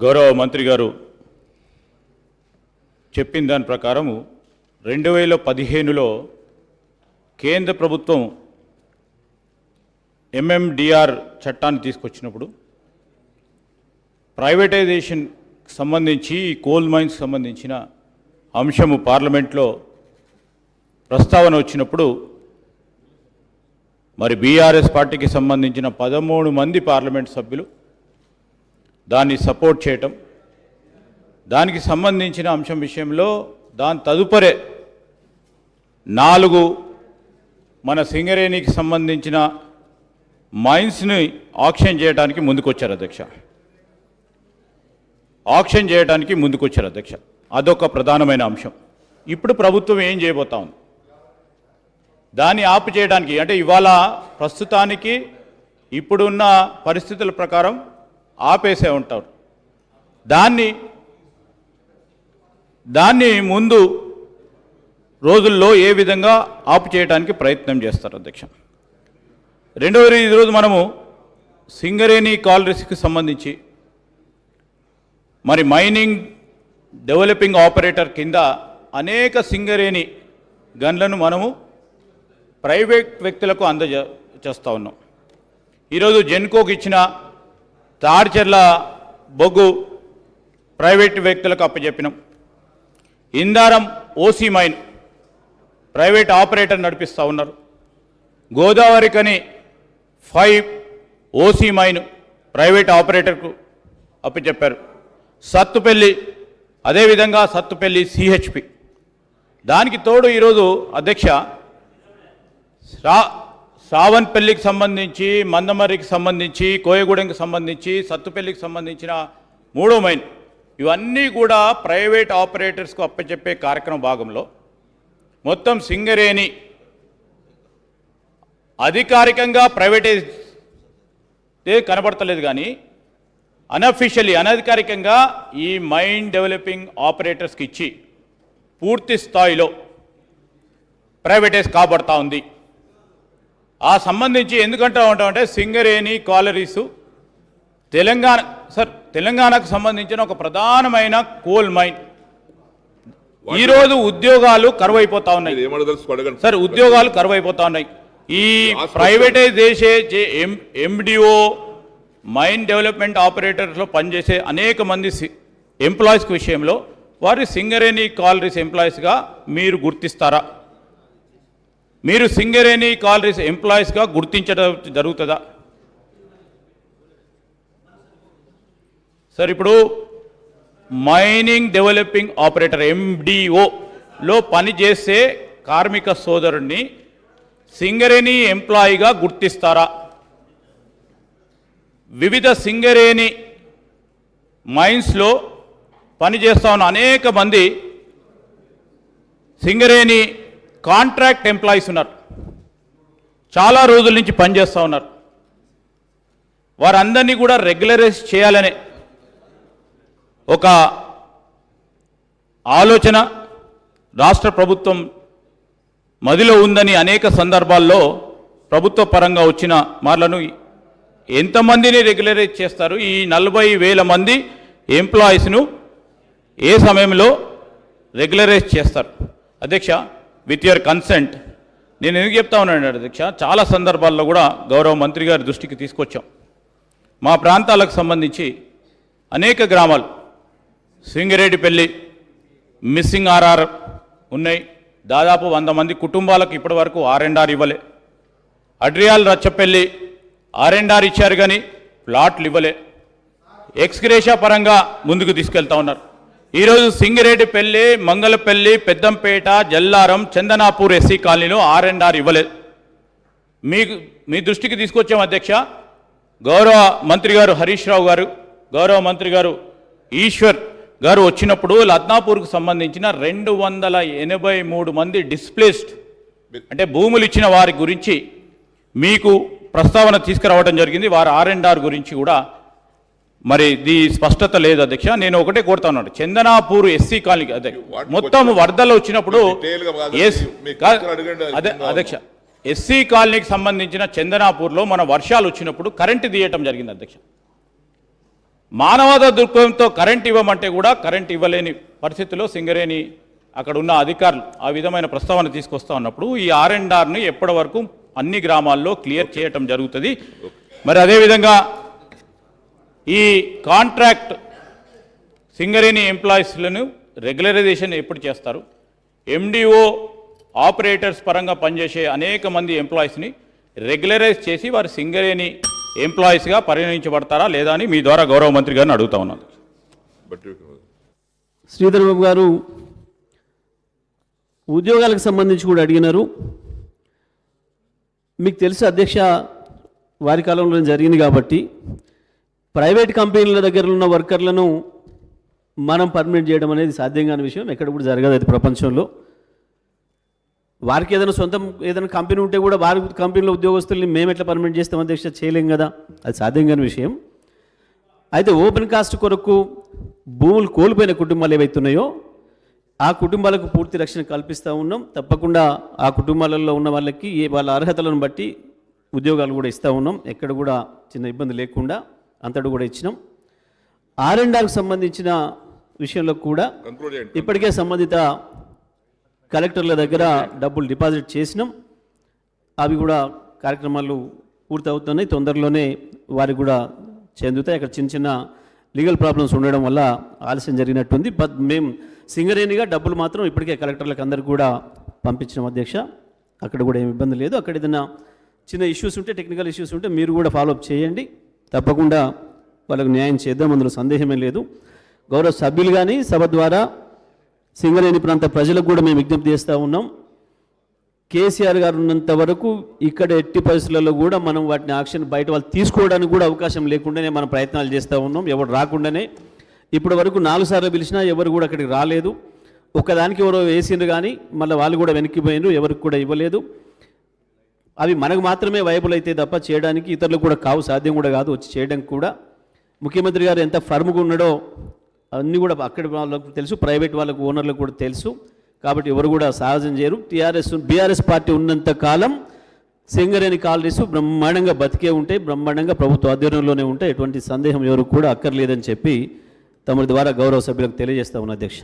గౌరవ మంత్రి గారు చెప్పిన దాని ప్రకారము రెండు వేల పదిహేనులో కేంద్ర ప్రభుత్వం ఎంఎండిఆర్ చట్టాన్ని తీసుకొచ్చినప్పుడు ప్రైవేటైజేషన్ సంబంధించి కోల్ మైన్స్ సంబంధించిన అంశము పార్లమెంట్లో ప్రస్తావన వచ్చినప్పుడు మరి బీఆర్ఎస్ పార్టీకి సంబంధించిన పదమూడు మంది పార్లమెంట్ సభ్యులు దాన్ని సపోర్ట్ చేయటం. దానికి సంబంధించిన అంశం విషయంలో దాని తదుపరే నాలుగు మన సింగరేణికి సంబంధించిన మైన్స్ని ఆక్షన్ చేయడానికి ముందుకొచ్చారు అధ్యక్ష. ఆక్షన్ చేయడానికి ముందుకొచ్చారు అధ్యక్ష. అదొక ప్రధానమైన అంశం. ఇప్పుడు ప్రభుత్వం ఏం చేయబోతా ఉంది? దాన్ని ఆపు చేయడానికి అంటే ఇవాళ ప్రస్తుతానికి ఇప్పుడున్న పరిస్థితుల ప్రకారం ఆపేసే ఉంటారు. దాన్ని దాన్ని ముందు రోజుల్లో ఏ విధంగా ఆపు చేయడానికి ప్రయత్నం చేస్తారు అధ్యక్ష. రెండవది ఈరోజు మనము సింగరేణి కాలరీస్కి సంబంధించి మరి మైనింగ్ డెవలపింగ్ ఆపరేటర్ కింద అనేక సింగరేణి గన్లను మనము ప్రైవేట్ వ్యక్తులకు అందజే చేస్తూ ఉన్నాం. ఈరోజు జెన్కోకి ఇచ్చిన తాడిచెర్ల బొగ్గు ప్రైవేట్ వ్యక్తులకు అప్పచెప్పినాం Indaram OC mine private operator నడిపిస్తూ ఉన్నారు. Godavarikhani five OC mine private ఆపరేటర్కు అప్పచెప్పారు సత్తుపల్లి అదేవిధంగా సత్తుపల్లి సిహెచ్పి. దానికి తోడు ఈరోజు అధ్యక్ష సావన్పల్లికి సంబంధించి మందమర్రికి సంబంధించి కోయగూడెంకి సంబంధించి సత్తుపల్లికి సంబంధించిన మూడో మైన్. ఇవన్నీ కూడా ప్రైవేట్ ఆపరేటర్స్కు అప్పచెప్పే కార్యక్రమ భాగంలో మొత్తం సింగరేణి అధికారికంగా ప్రైవేటైజ్ కనబడతలేదు కానీ అనఫిషియలీ అనధికారికంగా ఈ మైండ్ డెవలపింగ్ ఆపరేటర్స్కి ఇచ్చి పూర్తి స్థాయిలో ప్రైవేటైజ్ కాబడతా ఉంది. ఆ సంబంధించి ఎందుకంటా ఉంటామంటే సింగరేణి కాలరీసు. తెలంగాణ సార్ తెలంగాణకు సంబంధించిన ఒక ప్రధానమైన కోల్ మైన్. ఈరోజు ఉద్యోగాలు కరువైపోతా ఉన్నాయి. సార్ ఉద్యోగాలు కరువైపోతా ఉన్నాయి. ఈ ప్రైవేటైజ్ చేసే ఎం ఎండిఓ మైన్ డెవలప్మెంట్ ఆపరేటర్స్లో పనిచేసే అనేక మంది ఎంప్లాయీస్ విషయంలో వారి సింగరేణి కాలరీస్ ఎంప్లాయీస్గా మీరు గుర్తిస్తారా? మీరు సింగరేణి కాలరీస్ ఎంప్లాయీస్గా గుర్తించడం జరుగుతుందా? సార్ ఇప్పుడు మైనింగ్ డెవలపింగ్ ఆపరేటర్ ఎండిఓలో పనిచేసే కార్మిక సోదరుణ్ణి సింగరేణి ఎంప్లాయీగా గుర్తిస్తారా? వివిధ సింగరేణి మైన్స్లో పనిచేస్తా ఉన్న అనేక మంది సింగరేణి కాంట్రాక్ట్ ఎంప్లాయీస్ ఉన్నారు. చాలా రోజుల నుంచి పనిచేస్తూ ఉన్నారు. వారందరినీ కూడా రెగ్యులరైజ్ చేయాలనే ఒక ఆలోచన రాష్ట్ర ప్రభుత్వం మదిలో ఉందని అనేక సందర్భాల్లో ప్రభుత్వ పరంగా వచ్చిన మార్లను ఎంతమందిని రెగ్యులరైజ్ చేస్తారు? ఈ నలభై వేల మంది ఎంప్లాయీస్ను ఏ సమయంలో రెగ్యులరైజ్ చేస్తారు? అధ్యక్ష విత్ యువర్ కన్సెంట్. నేను ఎందుకు చెప్తా ఉన్నాను అధ్యక్ష చాలా సందర్భాల్లో కూడా గౌరవ మంత్రి గారి దృష్టికి తీసుకొచ్చాం. మా ప్రాంతాలకు సంబంధించి అనేక గ్రామాలు సింగిరెడ్డిపల్లి మిస్సింగ్ ఆర్ఆర్ ఉన్నాయి. దాదాపు వంద మంది కుటుంబాలకు ఇప్పటి వరకు ఇవ్వలే. అడ్రియాల్ రచ్చపల్లి ఆర్ఎండ్ఆర్ ఇచ్చారు కానీ ప్లాట్లు ఇవ్వలే. ఎక్స్గ్రేషా పరంగా ముందుకు తీసుకెళ్తా ఉన్నారు. ఈరోజు సింగిరెడ్డిపల్లి మంగళపల్లి పెద్దంపేట జల్లారం చందనాపూర్ ఎస్సీ కాలనీలో ఆర్ అండ్ ఆర్ ఇవ్వలేదు మీకు మీ దృష్టికి తీసుకొచ్చాం అధ్యక్ష. గౌరవ మంత్రి గారు హరీష్ రావు గారు గౌరవ మంత్రి గారు ఈశ్వర్ గారు వచ్చినప్పుడు లద్నాపూర్కు సంబంధించిన రెండు వందల ఎనభై మూడు మంది డిస్ప్లేస్డ్ అంటే భూములు ఇచ్చిన వారి గురించి మీకు ప్రస్తావన తీసుకురావడం జరిగింది. వారు ఆర్ అండ్ ఆర్ గురించి కూడా మరి ఇది స్పష్టత లేదు అధ్యక్ష. నేను ఒకటే కోరుతా ఉన్నాను. చందనాపూర్ ఎస్సీ కాలనీ అదే. మొత్తం వరదలు వచ్చినప్పుడు అది అధ్యక్ష. ఎస్సీ కాలనీకి సంబంధించిన చందనాపూర్లో మన వర్షాలు వచ్చినప్పుడు కరెంటు తీయటం జరిగింది అధ్యక్ష. మానవత దృక్పథంతో కరెంట్ ఇవ్వమంటే కూడా కరెంట్ ఇవ్వలేని పరిస్థితిలో సింగరేణి అక్కడ ఉన్న అధికారులు ఆ విధమైన ప్రస్తావన తీసుకొస్తా ఉన్నప్పుడు ఈ ఆర్ అండ్ ఆర్ని ఎప్పటి వరకు అన్ని గ్రామాల్లో క్లియర్ చేయటం జరుగుతుంది. మరి అదేవిధంగా ఈ కాంట్రాక్ట్ సింగరేణి ఎంప్లాయీస్లను రెగ్యులరైజేషన్ ఎప్పుడు చేస్తారు? ఎండిఓ ఆపరేటర్స్ పరంగా పనిచేసే అనేక మంది ఎంప్లాయీస్ని రెగ్యులరైజ్ చేసి వారు సింగరేణి ఎంప్లాయీస్గా పరిగణించబడతారా లేదా అని మీ ద్వారా గౌరవ మంత్రి గారిని అడుగుతా ఉన్నాను. శ్రీధర్ బాబు గారు ఉద్యోగాలకు సంబంధించి కూడా అడిగినారు. మీకు తెలుసు అధ్యక్ష వారి కాలంలో జరిగింది కాబట్టి ప్రైవేట్ కంపెనీల దగ్గర ఉన్న వర్కర్లను మనం పర్మిట్ చేయడం అనేది సాధ్యం కాని విషయం. ఎక్కడ కూడా జరగదు అది ప్రపంచంలో. వారికి ఏదైనా సొంతం ఏదైనా కంపెనీ ఉంటే కూడా వారి కంపెనీలో ఉద్యోగస్తుల్ని మేము ఎట్లా పర్మిట్ చేస్తాం అధ్యక్ష? చేయలేం కదా. అది సాధ్యం కాని విషయం. అయితే ఓపెన్ కాస్ట్ కొరకు భూములు కోల్పోయిన కుటుంబాలు ఏవైతున్నాయో ఆ కుటుంబాలకు పూర్తి రక్షణ కల్పిస్తూ ఉన్నాం. తప్పకుండా ఆ కుటుంబాలలో ఉన్న వాళ్ళకి ఏ వాళ్ళ అర్హతలను బట్టి ఉద్యోగాలు కూడా ఇస్తూ ఉన్నాం. ఎక్కడ కూడా చిన్న ఇబ్బంది లేకుండా. అంతటి కూడా ఇచ్చినాం. ఆర్ అండ్ ఆర్కి సంబంధించిన విషయంలో కూడా ఇప్పటికే సంబంధిత కలెక్టర్ల దగ్గర డబ్బులు డిపాజిట్ చేసినాం. అవి కూడా కార్యక్రమాలు పూర్తవుతున్నాయి. తొందరలోనే వారికి కూడా చెందుతాయి. అక్కడ చిన్న చిన్న లీగల్ ప్రాబ్లమ్స్ ఉండడం వల్ల ఆలస్యం జరిగినట్టుంది. బట్ మేము సింగరేణిగా డబ్బులు మాత్రం ఇప్పటికే కలెక్టర్లకు అందరికి కూడా పంపించిన అధ్యక్ష. అక్కడ కూడా ఏమి ఇబ్బంది లేదు. అక్కడ ఏదైనా చిన్న ఇష్యూస్ ఉంటే టెక్నికల్ ఇష్యూస్ ఉంటే మీరు కూడా ఫాలోఅప్ చేయండి. తప్పకుండా వాళ్ళకు న్యాయం చేద్దాం అందులో సందేహమే లేదు. గౌరవ సభ్యులు కానీ సభ ద్వారా సింగరేణి ప్రాంత ప్రజలకు కూడా మేము విజ్ఞప్తి చేస్తూ ఉన్నాం. కేసీఆర్ గారు ఉన్నంత వరకు ఇక్కడ ఎట్టి పరిస్థితులలో కూడా మనం వాటిని యాక్షన్ బయట వాళ్ళు తీసుకోవడానికి కూడా అవకాశం లేకుండానే మనం ప్రయత్నాలు చేస్తూ ఉన్నాం. ఎవరు రాకుండానే. ఇప్పటి వరకు నాలుగు సార్లు పిలిచినా ఎవరు కూడా అక్కడికి రాలేదు. ఒకదానికి ఎవరో వేసిండ్రు కానీ మళ్ళీ వాళ్ళు కూడా వెనక్కి పోయినరు ఎవరికి కూడా ఇవ్వలేదు. అవి మనకు మాత్రమే వైబుల్ అయితే తప్ప చేయడానికి ఇతరులకు కూడా కావు సాధ్యం కూడా కాదు వచ్చి చేయడానికి కూడా. ముఖ్యమంత్రి గారు ఎంత ఫర్మ్గా ఉన్నాడో అన్నీ కూడా అక్కడ వాళ్ళకు తెలుసు ప్రైవేట్ వాళ్ళకు ఓనర్లకు కూడా తెలుసు. కాబట్టి ఎవరు కూడా సహజం చేయరు. టీఆర్ఎస్ బీఆర్ఎస్ పార్టీ ఉన్నంత కాలం సింగరేణి కాలనీస్ బ్రహ్మాండంగా బతికే ఉంటాయి బ్రహ్మాండంగా ప్రభుత్వ ఆధ్వర్యంలోనే ఉంటాయి ఎటువంటి సందేహం ఎవరు కూడా అక్కర్లేదని చెప్పి తమ ద్వారా గౌరవ సభ్యులకు తెలియజేస్తా ఉన్న అధ్యక్ష.